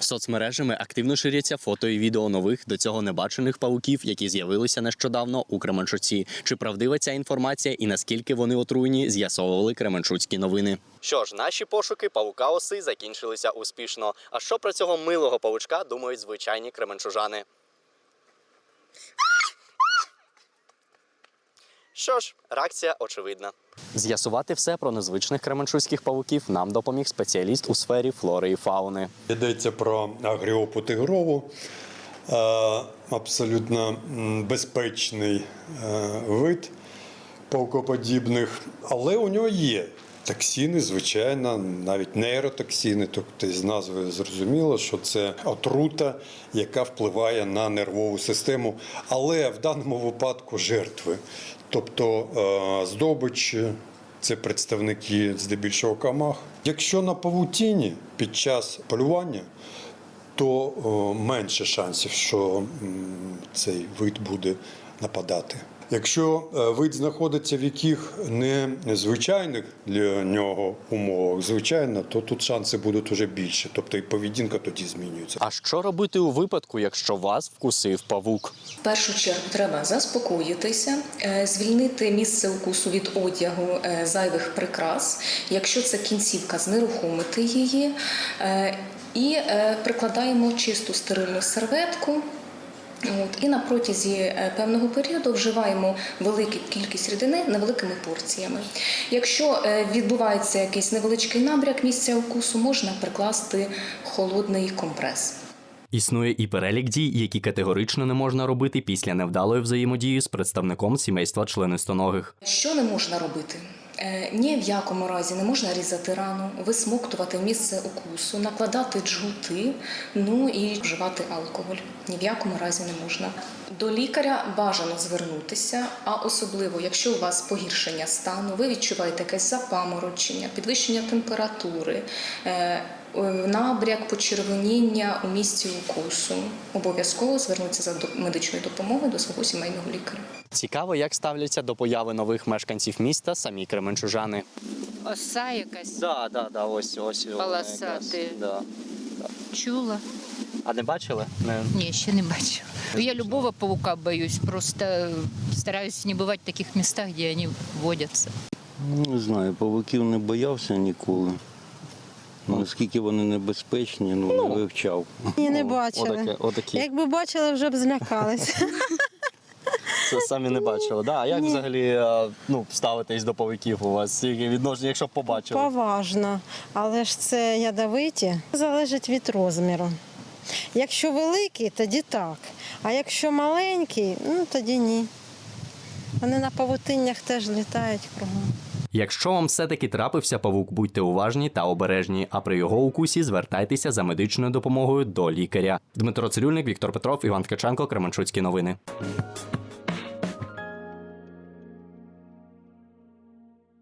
Соцмережами активно ширяться фото і відео нових до цього небачених павуків, які з'явилися нещодавно у Кременчуці. Чи правдива ця інформація і наскільки вони отруйні, з'ясовували Кременчуцькі новини. Що ж, наші пошуки павука оси закінчилися успішно. А що про цього милого павучка думають звичайні кременчужани? Що ж, реакція очевидна. З'ясувати все про незвичних кременчуських павуків нам допоміг спеціаліст у сфері флори і фауни. Йдеться про агріопу тигрову, е, абсолютно безпечний е, вид паукоподібних, але у нього є токсини, звичайно, навіть нейротоксини. Тобто з назви зрозуміло, що це отрута, яка впливає на нервову систему, але в даному випадку жертви. Тобто е, здобич. Це представники здебільшого камах. Якщо на павутіні під час полювання, то менше шансів, що цей вид буде нападати. Якщо е, вид знаходиться в яких не звичайних для нього умовах, звичайно, то тут шанси будуть уже більше. Тобто і поведінка тоді змінюється. А що робити у випадку, якщо вас вкусив павук? В першу чергу треба заспокоїтися, е, звільнити місце укусу від одягу е, зайвих прикрас. Якщо це кінцівка, знерухомити її і прикладаємо чисту стерильну серветку. От, і на протязі е, певного періоду вживаємо велику кількість рідини невеликими порціями. Якщо е, відбувається якийсь невеличкий набряк місця укусу, можна прикласти холодний компрес. Існує і перелік дій, які категорично не можна робити після невдалої взаємодії з представником сімейства членистоногих. Що не можна робити? Е, Ні в якому разі не можна різати рану, висмоктувати місце укусу, накладати джгути, ну і вживати алкоголь. Ні в якому разі не можна. До лікаря бажано звернутися, а особливо, якщо у вас погіршення стану, ви відчуваєте якесь запаморочення, підвищення температури, е, набряк, почервоніння у місці укусу. Обов'язково звернутися за медичною допомогою до свого сімейного лікаря. Цікаво, як ставляться до появи нових мешканців міста самі кременчужани. Оса якась Да, да, да, ось ось. вона Полосатий. Да. чула. А не бачили? Не. Ні, ще не бачила. Я любого паука боюсь, просто стараюсь не бывать в таких местах, где они водятся. Ну, Не знаю, павуків не боявся ніколи. Наскільки вони небезпечні, ну, не вивчав. Ні, не бачили. Отаке, отакі. Якби бачили, вже б злякалися. Це самі не бачили. Да? А як Ні. взагалі е, ну, ставитесь до павуків у вас? Відношення, якщо б побачили? Поважно. Але ж це ядовиті. Залежить від розміру. Якщо великий, тоді так. А якщо маленький, ну тоді ні. Вони на павутиннях теж літають кругом. Якщо вам все-таки трапився павук, будьте уважні та обережні, а при його укусі звертайтеся за медичною допомогою до лікаря. Дмитро Цирюльник, Віктор Петров, Іван Ткаченко, Кременчуцькі новини.